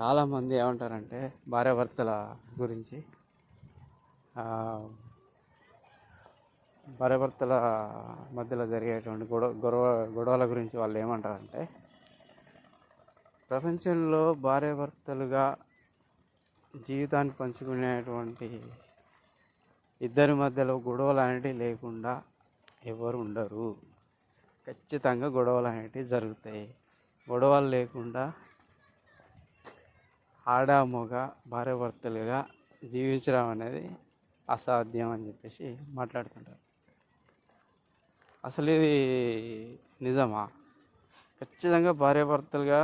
చాలామంది ఏమంటారంటే భార్యాభర్తల గురించి. ఆ, భార్యాభర్తల మధ్యలో జరిగేటువంటి గొడవ గొడవ గొడవల గురించి వాళ్ళు ఏమంటారంటే ప్రపంచంలో భార్యాభర్తలుగా జీవితాన్ని పంచుకునేటువంటి ఇద్దరి మధ్యలో గొడవలు అనేటివి లేకుండా ఎవరు ఉండరు. ఖచ్చితంగా గొడవలు అనేటివి జరుగుతాయి. గొడవలు లేకుండా ఆడ మగ భార్యాభర్తలుగా జీవించడం అనేది అసాధ్యం అని చెప్పేసి మాట్లాడుతుంటారు. అసలు ఇది నిజమా? ఖచ్చితంగా భార్యాభర్తలుగా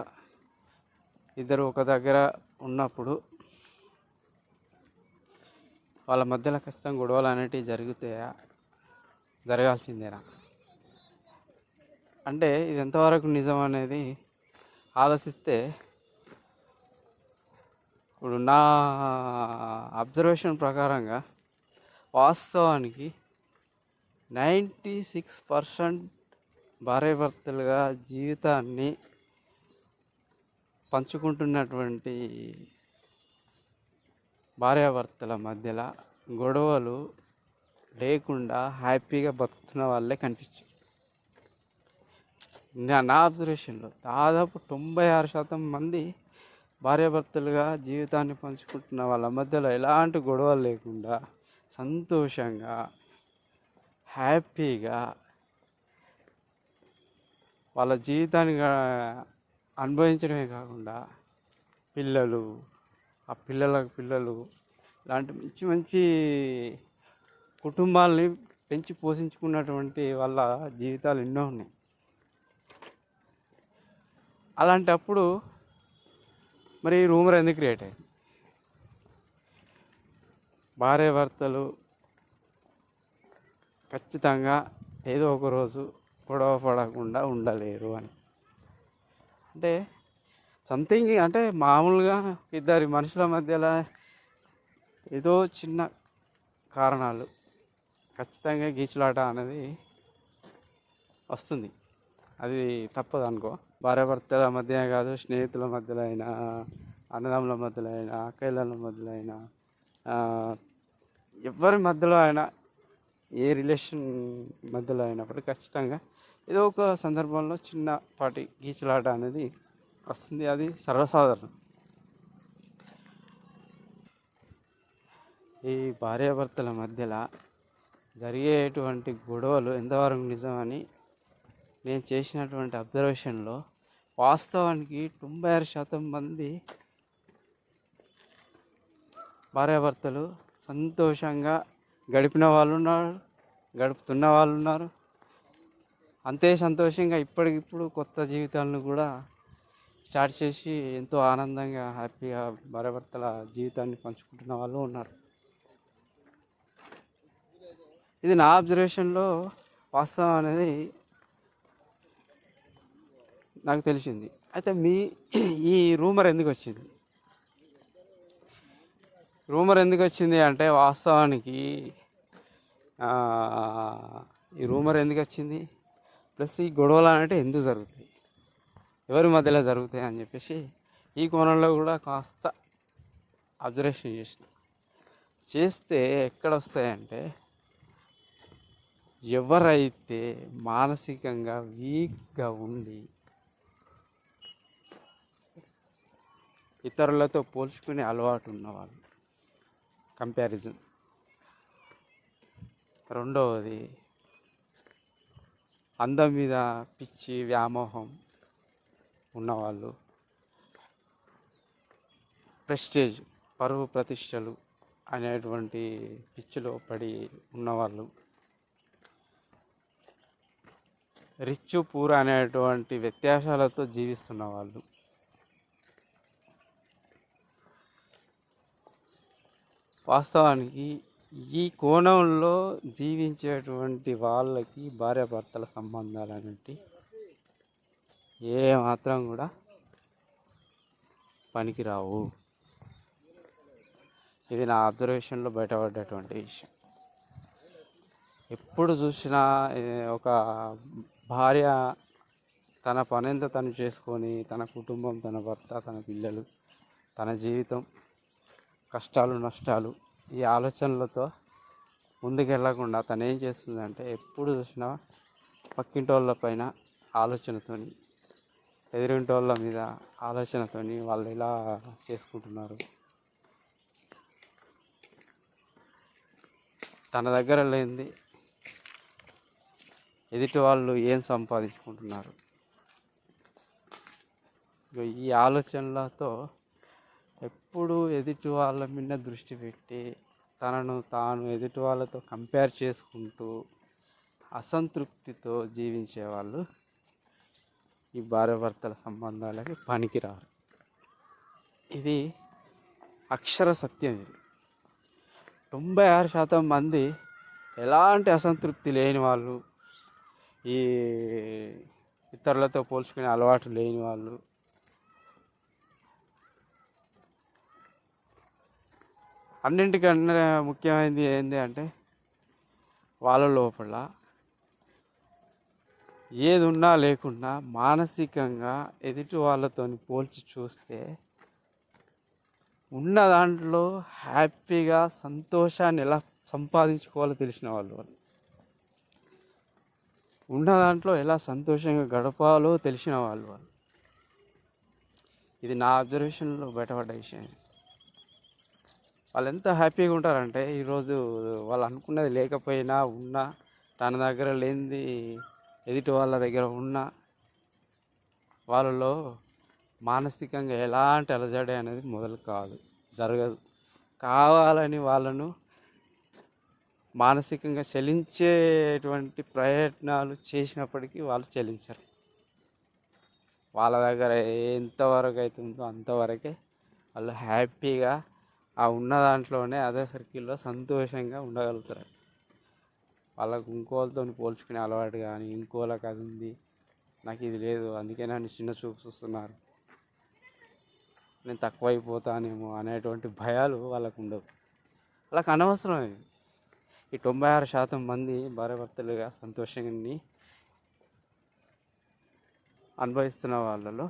ఇద్దరు ఒక దగ్గర ఉన్నప్పుడు వాళ్ళ మధ్యలో ఖచ్చితంగా గొడవలు అనేటివి జరుగుతాయా జరగాల్సిందేనా? అంటే ఇది ఎంతవరకు నిజం అనేది ఆలోచిస్తే ఇప్పుడు నా అబ్జర్వేషన్ ప్రకారంగా వాస్తవానికి నైంటీ సిక్స్ పర్సెంట్ భార్యాభర్తలుగా జీవితాన్ని పంచుకుంటున్నటువంటి భార్యాభర్తల మధ్యలో గొడవలు లేకుండా హ్యాపీగా బతుకుతున్న వాళ్ళే కనిపించారు నా నా అబ్జర్వేషన్లో దాదాపు తొంభై ఆరు శాతం మంది భార్యాభర్తలుగా జీవితాన్ని పంచుకుంటున్న వాళ్ళ మధ్యలో ఎలాంటి గొడవలు లేకుండా సంతోషంగా హ్యాపీగా వాళ్ళ జీవితాన్ని అనుభవించడమే కాకుండా పిల్లలు ఆ పిల్లలకు పిల్లలు ఇలాంటి మంచి మంచి కుటుంబాలని పెంచి పోషించుకున్నటువంటి వాళ్ళ జీవితాలు ఎన్నో ఉన్నాయి. అలాంటప్పుడు మరి ఈ రూమర్ ఎందుకు క్రియేట్ అయింది భార్య భర్తలు ఖచ్చితంగా ఏదో ఒక రోజు గొడవ పడకుండా ఉండలేరు అని. అంటే సంథింగ్ అంటే మామూలుగా ఇద్దరి మనుషుల మధ్యలో ఏదో చిన్న కారణాలు ఖచ్చితంగా గీచులాట అనేది వస్తుంది. అది తప్పదు అనుకో భార్యాభర్తల మధ్య కాదు స్నేహితుల మధ్యలో అయినా అన్నదమ్ముల మధ్యలో అయినా అక్కయ్యల మధ్యలో అయినా ఎవరి మధ్యలో అయినా ఏ రిలేషన్ మధ్యలో అయినప్పుడు ఖచ్చితంగా ఏదో ఒక సందర్భంలో చిన్నపాటి గీచులాట అనేది వస్తుంది. అది సర్వసాధారణం. ఈ భార్యాభర్తల మధ్యలో జరిగేటువంటి గొడవలు ఎంతవరకు నిజమని నేను చేసినటువంటి అబ్జర్వేషన్లో వాస్తవానికి తొంభై ఆరు శాతం మంది భార్యాభర్తలు సంతోషంగా గడిపిన వాళ్ళు ఉన్నారు గడుపుతున్న వాళ్ళు ఉన్నారు. అంతే సంతోషంగా ఇప్పటికిప్పుడు కొత్త జీవితాలను కూడా స్టార్ట్ చేసి ఎంతో ఆనందంగా హ్యాపీగా భార్యాభర్తల జీవితాన్ని పంచుకుంటున్న వాళ్ళు ఉన్నారు. ఇది నా అబ్జర్వేషన్లో వాస్తవం అనేది నాకు తెలిసింది. అయితే మీ ఈ రూమర్ ఎందుకు వచ్చింది? రూమర్ ఎందుకు వచ్చింది అంటే వాస్తవానికి ఈ రూమర్ ఎందుకు వచ్చింది? ప్లస్ ఈ గొడవలు అంటే ఎందుకు జరుగుతాయి? ఎవరి మధ్యలో జరుగుతాయి అని చెప్పేసి ఈ కోణంలో కూడా కాస్త అబ్జర్వేషన్ చేసిన. చేస్తే ఎక్కడ వస్తాయంటే ఎవరైతే మానసికంగా వీక్గా ఉండి ఇతరులతో పోల్చుకునే అలవాటు ఉన్నవాళ్ళు. కంపారిజన్ రెండవది అందం మీద పిచ్చి వ్యామోహం ఉన్నవాళ్ళు. ప్రెస్టేజ్ పరువు ప్రతిష్టలు అనేటువంటి పిచ్చిలో పడి ఉన్నవాళ్ళు. రిచ్ పూర్ అనేటువంటి వ్యత్యాసాలతో జీవిస్తున్న వాళ్ళు. వాస్తవానికి ఈ కోణంలో జీవించేటువంటి వాళ్ళకి భార్యాభర్తల సంబంధాలు అనేవి ఏ మాత్రం కూడా పనికిరావు. ఇది నా అబ్జర్వేషన్లో బయటపడ్డటువంటి విషయం. ఎప్పుడు చూసినా ఒక భార్య తన పనింత తను చేసుకొని తన కుటుంబం తన భర్త తన పిల్లలు తన జీవితం కష్టాలు నష్టాలు ఈ ఆలోచనలతో ముందుకెళ్ళకుండా తను ఏం చేస్తుందంటే ఎప్పుడు చూసినా పక్కింటి వాళ్ళ పైన ఆలోచనతోని ఎదురింటోళ్ళ మీద ఆలోచనతోని వాళ్ళు ఇలా చేసుకుంటున్నారు. తన దగ్గర లేనిది ఎదుటి వాళ్ళు ఏం సంపాదించుకుంటున్నారు. ఈ ఆలోచనలతో ఎప్పుడు ఎదుటి వాళ్ళ మీద దృష్టి పెట్టి తనను తాను ఎదుటి వాళ్ళతో కంపేర్ చేసుకుంటూ అసంతృప్తితో జీవించే వాళ్ళు ఈ భార్యాభర్తల సంబంధాలకి పనికిరారు. ఇది అక్షర సత్యం ఇది. తొంభై ఆరు శాతం మంది ఎలాంటి అసంతృప్తి లేని వాళ్ళు ఈ ఇతరులతో పోల్చుకునే అలవాటు లేని వాళ్ళు అన్నింటికన్నా ముఖ్యమైనది ఏంటి అంటే వాళ్ళ లోపల ఏది ఉన్నా లేకున్నా మానసికంగా ఎదుటి వాళ్ళతో పోల్చి చూస్తే ఉన్న దాంట్లో హ్యాపీగా సంతోషాన్ని ఎలా సంపాదించుకోవాలో తెలిసిన వాళ్ళు. వాళ్ళు ఉన్న దాంట్లో ఎలా సంతోషంగా గడపాలో తెలిసిన వాళ్ళు. వాళ్ళు ఇది నా అబ్జర్వేషన్లో బయటపడ్డ విషయం వాళ్ళు ఎంత హ్యాపీగా ఉంటారంటే ఈరోజు వాళ్ళు అనుకున్నది లేకపోయినా ఉన్నా తన దగ్గర లేనిది ఎదుటి వాళ్ళ దగ్గర ఉన్నా వాళ్ళలో మానసికంగా ఎలాంటి అలజడి అనేది మొదలు కాదు జరగదు. కావాలని వాళ్ళను మానసికంగా చెలించేటువంటి ప్రయత్నాలు చేసినప్పటికీ వాళ్ళు చలించరు. వాళ్ళ దగ్గర ఎంతవరకు అవుతుందో అంతవరకే వాళ్ళు హ్యాపీగా ఆ ఉన్న దాంట్లోనే అదే సర్కిల్లో సంతోషంగా ఉండగలుగుతారు. వాళ్ళకు ఇంకోళ్ళతో పోల్చుకునే అలవాటు కానీ ఇంకోళ్ళకి అది ఉంది నాకు ఇది లేదు అందుకే నన్ను చిన్న చూపు చూస్తున్నారు. నేను తక్కువైపోతానేమో అనేటువంటి భయాలు వాళ్ళకు ఉండవు వాళ్ళకి అనవసరం ఈ తొంభై ఆరు శాతం మంది భార్యాభర్తలుగా సంతోషాన్ని అనుభవిస్తున్న వాళ్ళలో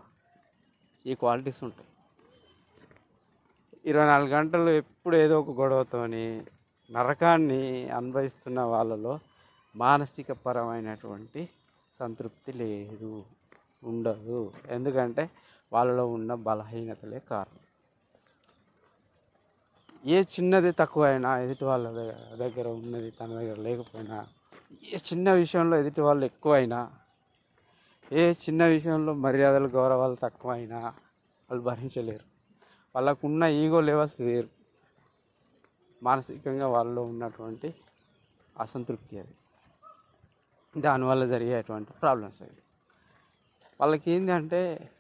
ఈ క్వాలిటీస్ ఉంటాయి. ఇరవై నాలుగు గంటలు ఎప్పుడు ఏదో ఒక గొడవతోని నరకాన్ని అనుభవిస్తున్న వాళ్ళలో మానసిక పరమైనటువంటి సంతృప్తి లేదు ఉండదు. ఎందుకంటే వాళ్ళలో ఉన్న బలహీనతలే కారణం. ఏ చిన్నది తక్కువైనా ఎదుటి వాళ్ళ దగ్గర దగ్గర ఉన్నది తన దగ్గర లేకపోయినా ఏ చిన్న విషయంలో ఎదుటి వాళ్ళు ఎక్కువైనా ఏ చిన్న విషయంలో మర్యాదలు గౌరవాలు తక్కువైనా వాళ్ళు భరించలేరు. వాళ్ళకున్న ఈగో లెవెల్స్ వేరు. మానసికంగా వాళ్ళలో ఉన్నటువంటి అసంతృప్తి అది. దానివల్ల జరిగేటువంటి ప్రాబ్లమ్స్ అవి. వాళ్ళకి ఏంటంటే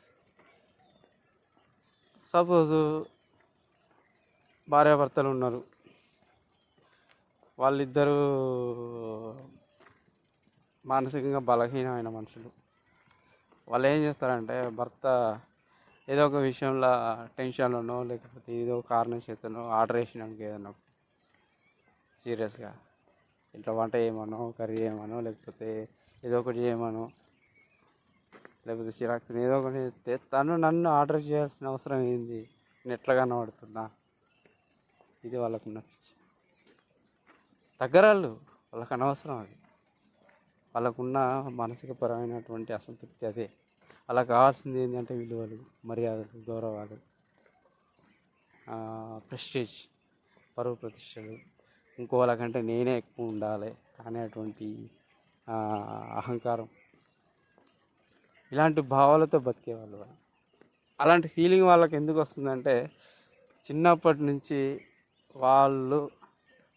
సపోజు భార్యాభర్తలు ఉన్నారు. వాళ్ళిద్దరూ మానసికంగా బలహీనమైన మనుషులు. వాళ్ళు ఏం చేస్తారంటే భర్త ఏదో ఒక విషయంలో టెన్షన్లోనో లేకపోతే ఏదో ఒక కారణం చేతనో ఆర్డర్ వేసినానికి ఏదన్నా సీరియస్గా ఇంట్లో వంట చేయమనో కర్రీ చేయమనో లేకపోతే ఏదో ఒకటి చేయమనో లేకపోతే సిరాక్స్ ఏదో ఒకటి చేస్తే తను నన్ను ఆర్డర్ చేయాల్సిన అవసరం ఏంది? నేను ఎట్లా కనబడుతున్నా? ఇది వాళ్ళకున్న పిచ్చి దగ్గరాళ్ళు వాళ్ళకి అనవసరం అది. వాళ్ళకున్న మానసిక పరమైనటువంటి అసంతృప్తి అదే. అలా కావాల్సింది ఏంటంటే విలువలు మర్యాదలు గౌరవాలు ప్రెస్టేజ్ పరువు ప్రతిష్టలు. ఇంకో వాళ్ళకంటే నేనే ఎక్కువ ఉండాలి అనేటువంటి అహంకారం. ఇలాంటి భావాలతో బతికేవాళ్ళు వాళ్ళు. అలాంటి ఫీలింగ్ వాళ్ళకి ఎందుకు వస్తుందంటే చిన్నప్పటి నుంచి వాళ్ళు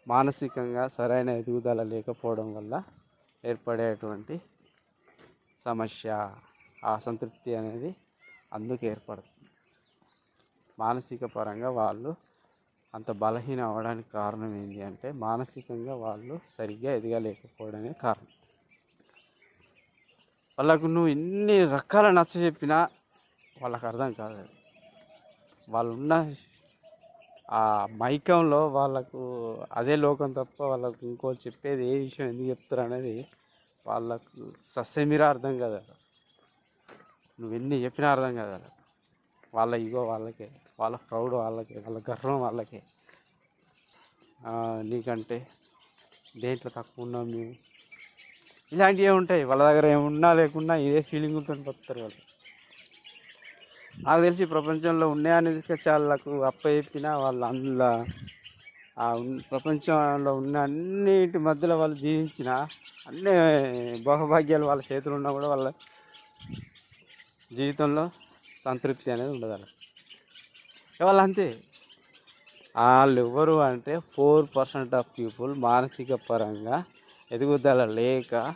మానసికంగా సరైన ఎదుగుదల లేకపోవడం వల్ల ఏర్పడేటువంటి సమస్య. అసంతృప్తి అనేది అందుకు ఏర్పడుతుంది. మానసిక పరంగా వాళ్ళు అంత బలహీన అవ్వడానికి కారణం ఏంటి అంటే మానసికంగా వాళ్ళు సరిగ్గా ఎదగలేకపోవడమే కారణం. వాళ్ళకు నువ్వు ఎన్ని రకాల నచ్చ చెప్పినా వాళ్ళకు అర్థం కాదు వాళ్ళున్న వాళ్ళు ఉన్న ఆ మైకంలో వాళ్ళకు అదే లోకం తప్ప వాళ్ళకు ఇంకో చెప్పేది ఏ విషయం ఎందుకు చెప్తారు అనేది వాళ్ళకు సస్యమిరా అర్థం కాదు నువ్వు ఎన్ని చెప్పినా అర్థం కాదు వాళ్ళ ఇగో వాళ్ళకే వాళ్ళ ప్రౌడ్ వాళ్ళకి వాళ్ళ గర్వం వాళ్ళకే. నీకంటే దేంట్లో తక్కువ ఉన్నాం మేము? ఇలాంటివి ఉంటాయి. వాళ్ళ దగ్గర ఏమున్నా లేకున్నా ఇదే ఫీలింగ్తో బతుకుతారు వాళ్ళు. నాకు తెలిసి ప్రపంచంలో ఉన్నాయని తీసుకొచ్చి వాళ్ళకు అప్ప చెప్పినా వాళ్ళు అందులో ఆ ప్రపంచంలో ఉన్న అన్నిటి మధ్యలో వాళ్ళు జీవించిన అన్ని భోగభాగ్యాలు వాళ్ళ చేతులు ఉన్నా కూడా వాళ్ళ జీవితంలో సంతృప్తి అనేది ఉండదు వాళ్ళకి వాళ్ళు అంతే. వాళ్ళు ఎవరు అంటే ఫోర్ పర్సెంట్ ఆఫ్ పీపుల్ మానసిక పరంగా ఎదుగుదల లేక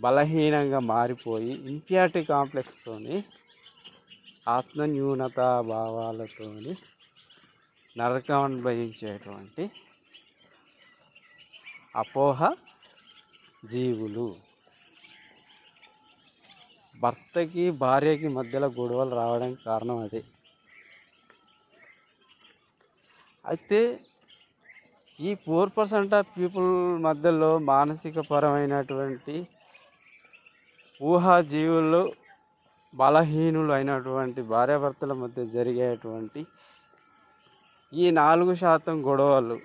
బలహీనంగా మారిపోయి ఇంప్యారిటీ కాంప్లెక్స్తోని ఆత్మన్యూనత భావాలతో నరకం అనుభవించేటువంటి అపోహ జీవులు. భర్తకి భార్యకి మధ్యలో గొడవలు రావడానికి కారణం అదే. అయితే ఈ ఫోర్ పర్సెంట్ ఆఫ్ పీపుల్ మధ్యలో మానసిక పరమైనటువంటి ఊహాజీవులు బలహీనులు అయినటువంటి భార్యాభర్తల మధ్య జరిగేటువంటి ఈ నాలుగు శాతం గొడవలు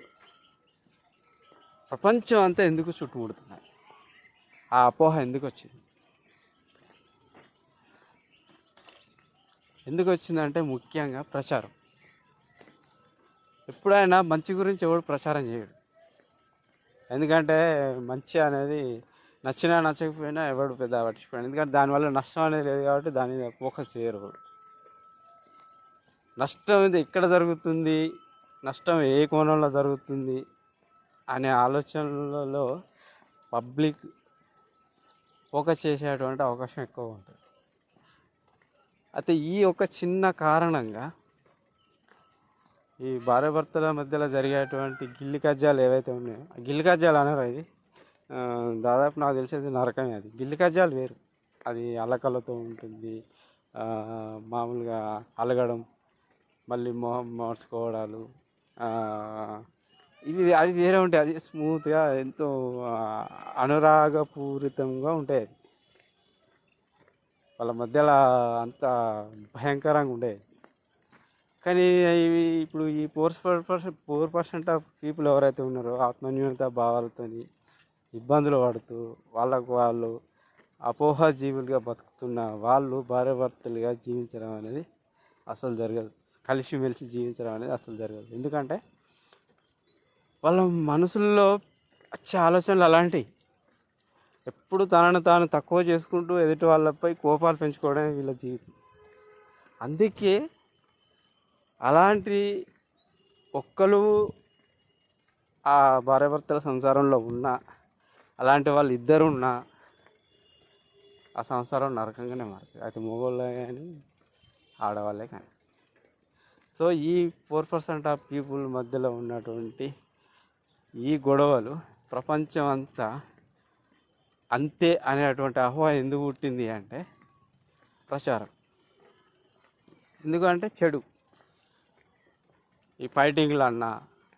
ప్రపంచం అంతా ఎందుకు చుట్టుముడుతున్నాయి? ఆ అపోహ ఎందుకు వచ్చింది? ఎందుకు వచ్చిందంటే ముఖ్యంగా ప్రచారం. ఎప్పుడైనా మంచి గురించి ఎవడు ప్రచారం చేయడు. ఎందుకంటే మంచి అనేది నచ్చినా నచ్చకపోయినా ఎవడు పెద్ద పట్టించుకోండి. ఎందుకంటే దానివల్ల నష్టం అనేది లేదు కాబట్టి దాని మీద ఫోకస్ చేయరు నష్టం ఇది ఎక్కడ జరుగుతుంది నష్టం ఏ కోణంలో జరుగుతుంది అనే ఆలోచనలలో పబ్లిక్ ఫోకస్ చేసేటువంటి అవకాశం ఎక్కువ ఉంటుంది. అయితే ఈ ఒక చిన్న కారణంగా ఈ భార్యాభర్తల మధ్యలో జరిగేటువంటి గిల్లి కజ్జాలు ఏవైతే ఉన్నాయో ఆ గిల్లి కజ్జాలు అనరు ఇది? దాదాపు నాకు తెలిసేది నరకమే అది. గిల్లి కజ్జాలు వేరు. అది అలకలతో ఉంటుంది. మామూలుగా అలగడం మళ్ళీ మొహం మార్చుకోవడాలు ఇవి అది వేరే ఉంటాయి. అది స్మూత్గా ఎంతో అనురాగపూరితంగా ఉంటాయి అది వాళ్ళ మధ్యలో అంత భయంకరంగా ఉండేది కానీ ఇప్పుడు ఈ four percent four percent of people ఎవరైతే ఉన్నారో ఆత్మన్యూనత భావాలతో ఇబ్బందులు పడుతూ వాళ్ళకు వాళ్ళు అపోహ జీవులుగా బతుకుతున్న వాళ్ళు భార్యాభర్తలుగా జీవించడం అనేది అసలు జరగదు. కలిసిమెలిసి జీవించడం అనేది అసలు జరగదు. ఎందుకంటే వాళ్ళ మనసుల్లో వచ్చే ఆలోచనలు అలాంటివి ఎప్పుడు తనను తాను తక్కువ చేసుకుంటూ ఎదుటి వాళ్ళపై కోపాలు పెంచుకోవడమే వీళ్ళ జీవితం. అందుకే అలాంటి ఒక్కరు ఆ భార్యాభర్తల సంసారంలో ఉన్న అలాంటి వాళ్ళు ఇద్దరు ఉన్నా ఆ సంసారం నరకంగానే మారుతుంది. అది మగవాళ్ళే కానీ ఆడవాళ్ళే కానీ. సో ఈ ఫోర్ పర్సెంట్ ఆఫ్ పీపుల్ మధ్యలో ఉన్నటువంటి ఈ గొడవలు ప్రపంచం అంతా అంతే అనేటువంటి అహ్వా ఎందుకు పుట్టింది అంటే ప్రచారం. ఎందుకంటే చెడు. ఈ ఫైటింగ్లు అన్నా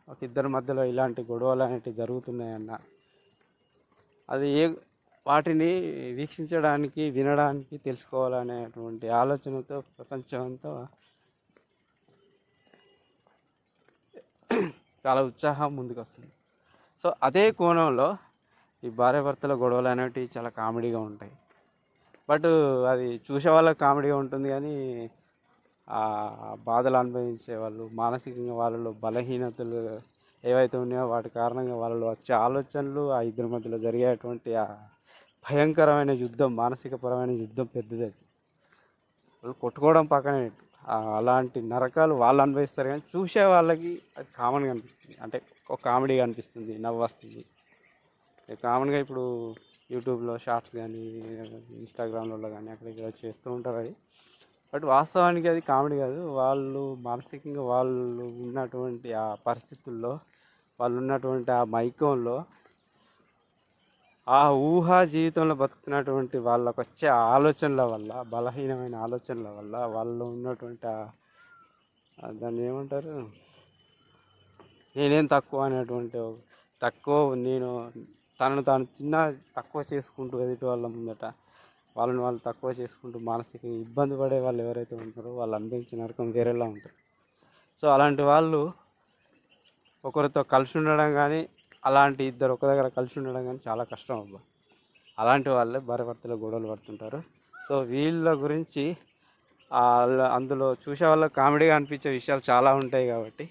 ఒక ఇద్దరి మధ్యలో ఇలాంటి గొడవలు అనేటివి జరుగుతున్నాయన్నా అది ఏ వాటిని వీక్షించడానికి వినడానికి తెలుసుకోవాలనేటువంటి ఆలోచనతో ప్రపంచం అంతా చాలా ఉత్సాహం ముందుకు వస్తుంది సో అదే కోణంలో ఈ భార్యాభర్తల గొడవలు అనేవి చాలా కామెడీగా ఉంటాయి. బట్ అది చూసే వాళ్ళకి కామెడీగా ఉంటుంది కానీ ఆ బాధలు అనుభవించే వాళ్ళు మానసికంగా వాళ్ళలో బలహీనతలు ఏవైతే ఉన్నాయో వాటి కారణంగా వాళ్ళలో వచ్చే ఆలోచనలు ఆ ఇద్దరి మధ్యలో జరిగేటువంటి ఆ భయంకరమైన యుద్ధం మానసికపరమైన యుద్ధం పెద్దది అది. వాళ్ళు కొట్టుకోవడం పక్కనే అలాంటి నరకాలు వాళ్ళు అనుభవిస్తారు కానీ చూసే వాళ్ళకి అది కామన్గా అనిపిస్తుంది. అంటే ఒక కామెడీగా అనిపిస్తుంది నవ్వు వస్తుంది. కామన్గా ఇప్పుడు యూట్యూబ్లో షార్ట్స్ కానీ ఇన్స్టాగ్రామ్లలో కానీ అక్కడ ఇక్కడ చేస్తూ ఉంటారు అది. బట్ వాస్తవానికి అది కామెడీ కాదు. వాళ్ళు మానసికంగా వాళ్ళు ఉన్నటువంటి ఆ పరిస్థితుల్లో వాళ్ళు ఉన్నటువంటి ఆ మైకంలో ఆ ఊహా జీవితంలో బతుకుతున్నటువంటి వాళ్ళకు వచ్చే ఆలోచనల వల్ల బలహీనమైన ఆలోచనల వల్ల వాళ్ళు ఉన్నటువంటి ఆ దాన్ని ఏమంటారు? నేనేం తక్కువ అనేటువంటి తక్కువ నేను తనను తాను చిన్న తక్కువ చేసుకుంటూ ఎదుటి వాళ్ళ ముందట వాళ్ళని వాళ్ళు తక్కువ చేసుకుంటూ మానసిక ఇబ్బంది పడే వాళ్ళు ఎవరైతే ఉంటారో వాళ్ళు అనుభవించిన నరకం వేరేలా ఉంటుంది. సో అలాంటి వాళ్ళు ఒకరితో కలిసి ఉండడం కానీ అలాంటి ఇద్దరు ఒక దగ్గర కలిసి ఉండడం కానీ చాలా కష్టం అబ్బా. అలాంటి వాళ్ళే భార్యభర్తలు గొడవలు పడుతుంటారు. సో వీళ్ళ గురించి అందులో చూసే వాళ్ళకి కామెడీగా అనిపించే విషయాలు చాలా ఉంటాయి కాబట్టి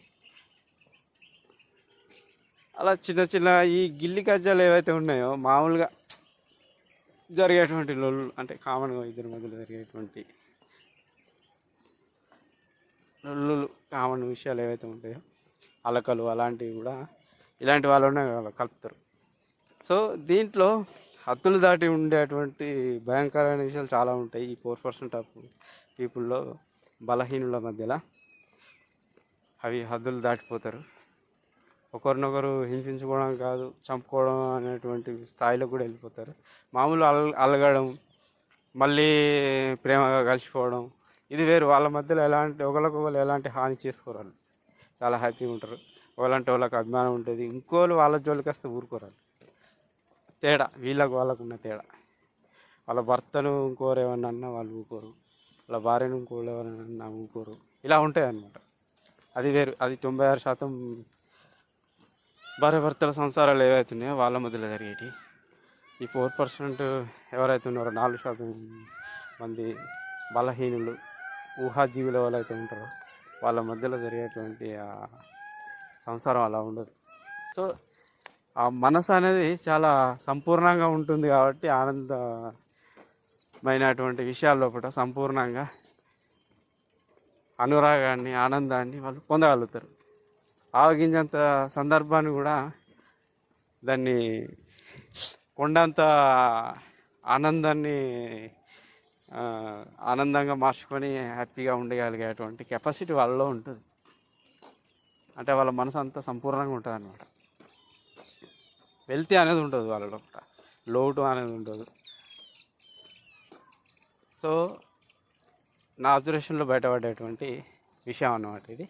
అలా చిన్న చిన్న ఈ గిల్లి కజ్జాలు ఏవైతే ఉన్నాయో మామూలుగా జరిగేటువంటి లొల్లు అంటే కామన్గా ఇద్దరి మధ్యలో జరిగేటువంటి లొల్లులు కామన్ విషయాలు ఏవైతే ఉంటాయో అలకలు అలాంటివి కూడా ఇలాంటి వాళ్ళు కలుపుతారు. సో దీంట్లో హద్దులు దాటి ఉండేటువంటి భయంకరమైన విషయాలు చాలా ఉంటాయి. ఈ ఫోర్ పర్సెంట్ ఆఫ్ పీపుల్లో బలహీనుల మధ్యలో అవి హద్దులు దాటిపోతారు. ఒకరినొకరు హింసించుకోవడం కాదు చంపుకోవడం అనేటువంటి స్థాయిలో కూడా వెళ్ళిపోతారు. మామూలు అల్ అలగడం మళ్ళీ ప్రేమగా కలిసిపోవడం ఇది వేరు. వాళ్ళ మధ్యలో ఎలాంటి ఒకరికొకరు ఎలాంటి హాని చేసుకోరు వాళ్ళు. చాలా హ్యాపీగా ఉంటారు. వాళ్ళంటే వాళ్ళకి అభిమానం ఉంటుంది. ఇంకోళ్ళు వాళ్ళ జోలికి వస్తే ఊరుకోరాలు తేడా. వీళ్ళకు వాళ్ళకు ఉన్న తేడా. వాళ్ళ భర్తను ఇంకోరు ఏమన్నా అన్నా వాళ్ళు ఊరుకోరు. వాళ్ళ భార్యను ఇంకోళ్ళు ఎవరైనా ఊరుకోరు. ఇలా ఉంటాయి అన్నమాట అది వేరు. అది తొంభై ఆరు శాతం భార్య భర్తల సంసారాలు ఏవైతే ఉన్నాయో వాళ్ళ మధ్యలో జరిగేటి. ఈ ఫోర్ పర్సెంట్ ఎవరైతే ఉన్నారో నాలుగు శాతం మంది బలహీనులు ఊహాజీవుల వాళ్ళైతే ఉంటారో. వాళ్ళ మధ్యలో జరిగేటువంటి ఆ సంసారం అలా ఉండదు. సో ఆ మనసు అనేది చాలా సంపూర్ణంగా ఉంటుంది కాబట్టి ఆనందమైనటువంటి విషయాల్లో కూడా సంపూర్ణంగా అనురాగాన్ని ఆనందాన్ని వాళ్ళు పొందగలుగుతారు. ఆవగింజంత సందర్భాన్ని కూడా దాన్ని కొండంత ఆనందాన్ని ఆనందంగా మార్చుకొని హ్యాపీగా ఉండగలిగేటువంటి కెపాసిటీ వాళ్ళలో ఉంటుంది. అంటే వాళ్ళ మనసు అంతా సంపూర్ణంగా ఉంటుంది అనమాట వెల్తీ అనేది ఉంటుంది వాళ్ళ లోటు అనేది ఉంటుంది సో నా అబ్జర్వేషన్లో బయటపడేటువంటి విషయం అన్నమాట ఇది.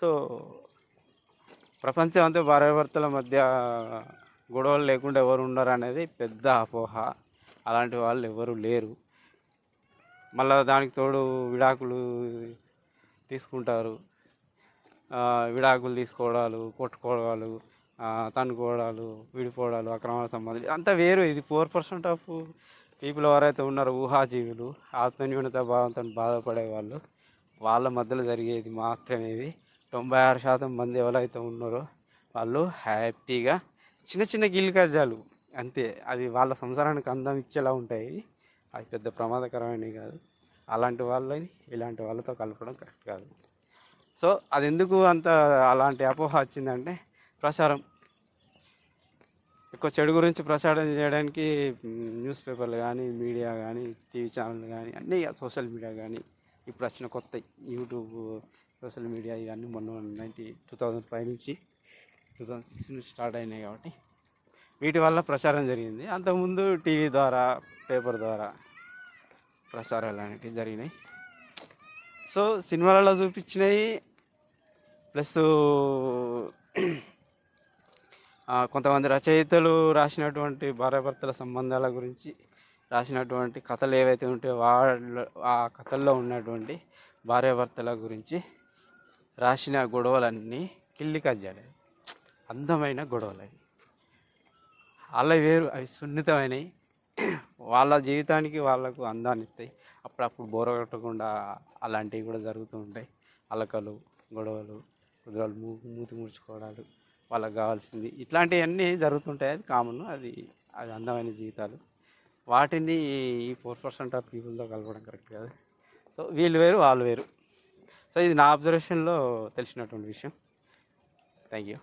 సో ప్రపంచం అంతా భార్యాభర్తల మధ్య గొడవలు లేకుండా ఎవరు ఉండరు అనేది పెద్ద అపోహ. అలాంటి వాళ్ళు ఎవరు లేరు. మళ్ళీ దానికి తోడు విడాకులు తీసుకుంటారు. విడాకులు తీసుకోవడాలు కొట్టుకోవడాలు తనుకోవడాలు విడిపోవడాలు అక్రమాల సంబంధించి అంతా వేరు. ఇది ఫోర్ పర్సెంట్ ఆఫ్ పీపుల్ ఎవరైతే ఉన్నారో ఊహాజీవులు ఆత్మన్యూనత భావంతో బాధపడే వాళ్ళు వాళ్ళ మధ్యలో జరిగేది మాత్రమే ఇది. తొంభై ఆరు శాతం మంది ఎవరైతే ఉన్నారో వాళ్ళు హ్యాపీగా చిన్న చిన్న గిల్లికజ్జాలు అంతే. అది వాళ్ళ సంసారానికి అందం ఇచ్చేలా ఉంటాయి. అది పెద్ద ప్రమాదకరమైనవి కాదు. అలాంటి వాళ్ళని ఇలాంటి వాళ్ళతో కలపడం కరెక్ట్ కాదు. సో అది ఎందుకు అంత అలాంటి అపోహ వచ్చిందంటే ప్రచారం. ఎక్కువ చెడు గురించి ప్రచారం చేయడానికి న్యూస్ పేపర్లు కానీ మీడియా కానీ టీవీ ఛానల్ కానీ అన్నీ సోషల్ మీడియా కానీ ఇప్పుడు వచ్చిన కొత్త యూట్యూబ్ సోషల్ మీడియా ఇవన్నీ మొన్న నైన్టీ టూ థౌజండ్ ఫైవ్ నుంచి టూ థౌజండ్ సిక్స్ నుంచి స్టార్ట్ అయినాయి కాబట్టి వీటి వల్ల ప్రచారం జరిగింది. అంతకుముందు టీవీ ద్వారా పేపర్ ద్వారా ప్రచారాలు అనేవి జరిగినాయి. సో సినిమాలలో చూపించినవి ప్లస్ కొంతమంది రచయితలు రాసినటువంటి భార్యాభర్తల సంబంధాల గురించి రాసినటువంటి కథలు ఏవైతే ఉంటాయో వాళ్ళ ఆ కథల్లో ఉన్నటువంటి భార్యాభర్తల గురించి రాసిన గొడవలన్నీ కిల్లి కజ్జాలి. అందమైన గొడవలు. అవి వాళ్ళ వేరు అవి సున్నితమైనవి వాళ్ళ జీవితానికి వాళ్ళకు అందాన్ని ఇస్తాయి. అప్పుడప్పుడు బోర కొట్టకుండా అలాంటివి కూడా జరుగుతూ ఉంటాయి. అలకలు గొడవలు కుదరలు మూ మూతి ముడుచుకోవడాలు వాళ్ళకి కావాల్సింది. ఇట్లాంటివన్నీ జరుగుతుంటాయి. అది కామన్. అది అది అందమైన జీవితాలు. వాటిని ఈ ఫోర్ పర్సెంట్ ఆఫ్ పీపుల్తో కలపడం కరెక్ట్ కాదు. సో వీళ్ళు వేరు వాళ్ళు వేరు. సో ఇది నా అబ్జర్వేషన్లో తెలిసినటువంటి విషయం. Thank you.